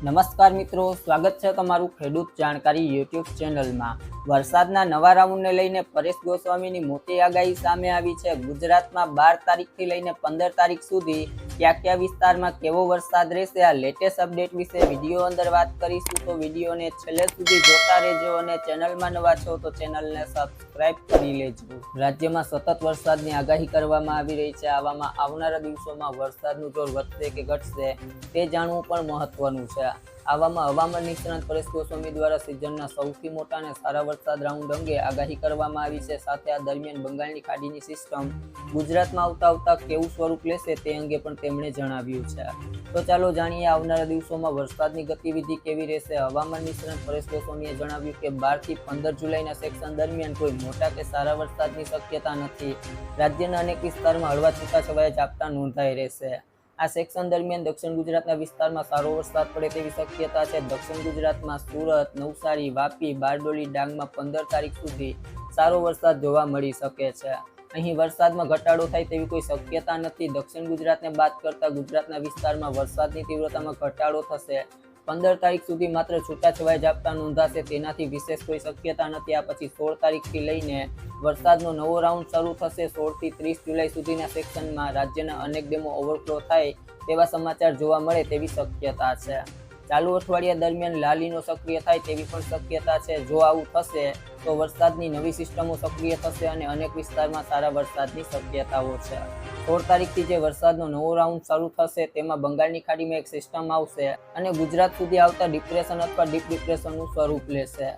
નમસ્કાર મિત્રો, સ્વાગત છે તમારું ખેડૂત જાણકારી યુટ્યુબ ચેનલમાં. વરસાદના નવા રાઉન્ડને લઈને પરેશ ગોસ્વામીની મોટી આગાહી સામે આવી છે. ગુજરાતમાં બાર તારીખથી લઈને પંદર તારીખ સુધી કયા કયા વિસ્તારમાં કેવો વરસાદ રહેશે, આ લેટેસ્ટ અપડેટ વિશે વીડિયો અંદર વાત કરીશું. તો વિડીયોને છેલ્લે સુધી જોતા રહેજો અને ચેનલમાં નવા છો તો ચેનલને સબસ્ક્રાઇબ કરી લેજો. રાજ્યમાં સતત વરસાદની આગાહી કરવામાં આવી રહી છે. આવામાં આવનારા દિવસોમાં વરસાદનું જોર વધશે કે ઘટશે તે જાણવું પણ મહત્વનું છે. આવામાં હવામાન નિષ્ણાંત પરેશ ગોસ્વામી દ્વારા સિઝનના સૌથી મોટા અને સારા વરસાદ રાઉન્ડ અંગે આગાહી કરવામાં આવી છે. સાથે આ દરમિયાન બંગાળની ખાડીની સિસ્ટમ ગુજરાતમાં આવતા આવતા કેવું સ્વરૂપ લેશે તે અંગે પણ તેમણે જણાવ્યું છે. તો ચાલો જાણીએ આવનારા દિવસોમાં વરસાદની ગતિવિધિ કેવી રહેશે. હવામાન નિષ્ણાંત પરેશ ગોસ્વામીએ જણાવ્યું કે બારથી પંદર જુલાઈના સેક્શન દરમિયાન કોઈ મોટા કે સારા વરસાદની શક્યતા નથી. રાજ્યના અનેક વિસ્તારમાં હળવા છૂટાછવાયા ઝાપટા નોંધાઈ રહેશે. આ સેક્શન દરમિયાન દક્ષિણ ગુજરાતના વિસ્તારમાં સારો વરસાદ પડે તેવી શક્યતા છે. દક્ષિણ ગુજરાતમાં સુરત, નવસારી, વાપી, બારડોલી ડાંગમાં પંદર તારીખ સુધી સારો વરસાદ જોવા મળી શકે છે. અહીં વરસાદમાં ઘટાડો થાય તેવી કોઈ શક્યતા નથી. દક્ષિણ ગુજરાતને બાદ કરતા ગુજરાતના વિસ્તારમાં વરસાદની તીવ્રતામાં ઘટાડો થશે પંદર તારીખ સુધી માત્ર છૂટાછવાયા ઝાપટા નોંધાશે. તેનાથી વિશેષ કોઈ શક્યતા નથી. આ પછી સોળ તારીખથી લઈને વરસાદનો નવો રાઉન્ડ શરૂ થશે. સોળથી ત્રીસ જુલાઈ સુધીના સેક્શનમાં રાજ્યના અનેક ડેમો ઓવરફ્લો થાય તેવા સમાચાર જોવા મળે તેવી શક્યતા છે. ચાલુ અઠવાડિયા દરમિયાન લાલીનો સક્રિય થાય તેવી પણ શક્યતા છે. જો આવું થશે, તો વરસાદની નવી સિસ્ટમો સક્રિય થશે અને અનેક વિસ્તારમાં સારા વરસાદની શક્યતાઓ છે. સોળ તારીખથી જે વરસાદનો નવો રાઉન્ડ શરૂ થશે, તેમાં બંગાળની ખાડીમાં એક સિસ્ટમ આવશે અને ગુજરાત સુધી આવતા ડિપ્રેશન અથવા ડીપ ડિપ્રેશનનું સ્વરૂપ લેશે.